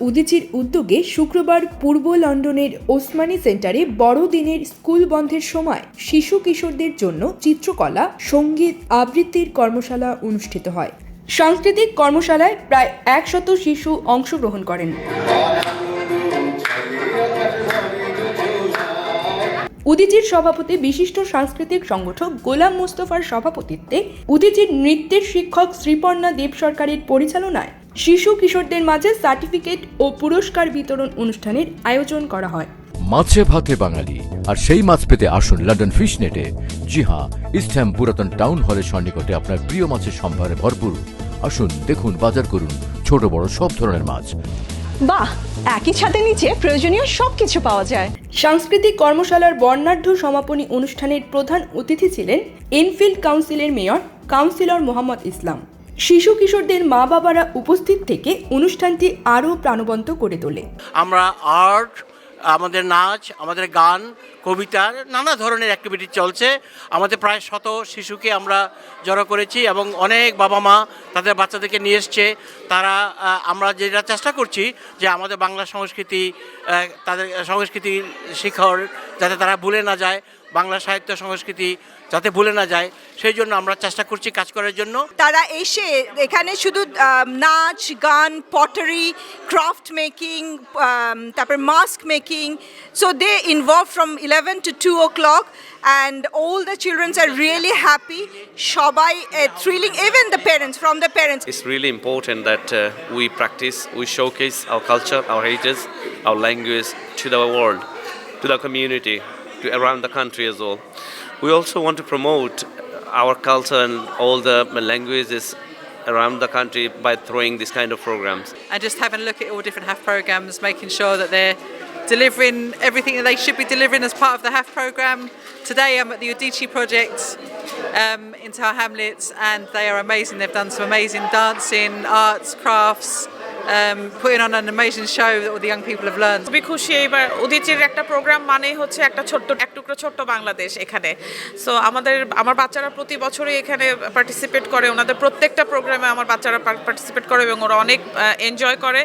উদিচির উদ্যোগে শুক্রবার পূর্ব লন্ডনের ওসমানী সেন্টারে বড়দিনের স্কুল বন্ধের সময় শিশু কিশোরদের জন্য চিত্রকলা, সংগীত আবৃত্তির কর্মশালা অনুষ্ঠিত হয়। সাংস্কৃতিক কর্মশালায় প্রায় একশত শিশু অংশগ্রহণ করেন। উদিচির সভাপতি বিশিষ্ট সাংস্কৃতিক সংগঠক গোলাম মুস্তফার সভাপতিত্বে উদিচির নৃত্যের শিক্ষক শ্রীপর্ণা দেব সরকারের পরিচালনায় শিশু কিশোরদের মাঝে সার্টিফিকেট ও পুরস্কার বিতরণ অনুষ্ঠানের আয়োজন করা হয়। মাছে ভাতে বাঙালি আর সেই মাছ পেতে আসুন লন্ডন ফিশ নেটে জি হ্যাঁ ইস্টহ্যাম পুরাতন টাউন হলের সন্নিকটে আপনার প্রিয় মাছের সম্ভারে ভরপুর। আসুন দেখুন বাজার করুন ছোট বড় সব ধরনের মাছ। বাহ একই ছাদের নিচে প্রয়োজনীয় সব কিছু পাওয়া যায়। সাংস্কৃতিক কর্মশালার বর্ণাঢ্য সমাপনী অনুষ্ঠানের প্রধান অতিথি ছিলেন এনফিল্ড কাউন্সিলের মেয়র কাউন্সিলর মোহাম্মদ ইসলাম। শিশু কিশোরদের মা বাবারা উপস্থিত থেকে অনুষ্ঠানটি আরও প্রাণবন্ত করে তোলে। আমরা আর্ট, আমাদের নাচ, আমাদের গান কবিতার নানা ধরনের অ্যাক্টিভিটি চলছে। আমাদের প্রায় শত শিশুকে আমরা জড়ো করেছি এবং অনেক বাবা মা তাদের বাচ্চাদেরকে নিয়ে এসছে। তারা আমরা যেটা চেষ্টা করছি যে আমাদের বাংলা সংস্কৃতি তাদের সংস্কৃতির শিখর যাতে তারা ভুলে না যায় বাংলা সাহিত্য সংস্কৃতি যাতে ভুলে না যায় সেই জন্য আমরা চেষ্টা করছি কাজ করার জন্য। তারা এসে এখানে শুধু নাচ গান পটারি ক্রাফট মেকিং তারপর mask making so they involve from eleven to two o'clock and all the childrens are really happy সবাই thrilling even the parents from the parents really important that uh, we practice, we showcase our culture, our heritage, our language to the world, to the community, to around the country as well. We also want to promote our culture and all the languages around the country by throwing this kind of programs. and just having a look at all different HAF programs, making sure that they're delivering everything that they should be delivering as part of the HAF program. Today I'm at the Udici project um, in Tower Hamlets and they are amazing. They've done some amazing dancing, arts, crafts, um, putting on an amazing show that all the young people have learned. খুবই খুশি এইবার উদিচির একটা programme মানেই হচ্ছে একটা ছোট্ট এক টুকরো ছোট্ট বাংলাদেশ এখানে। সো আমাদের আমার বাচ্চারা প্রতি বছরই এখানে পার্টিসিপেট করে। ওনাদের প্রত্যেকটা প্রোগ্রামে আমার বাচ্চারা পার্টিসিপেট করে এবং ওরা অনেক এনজয় করে।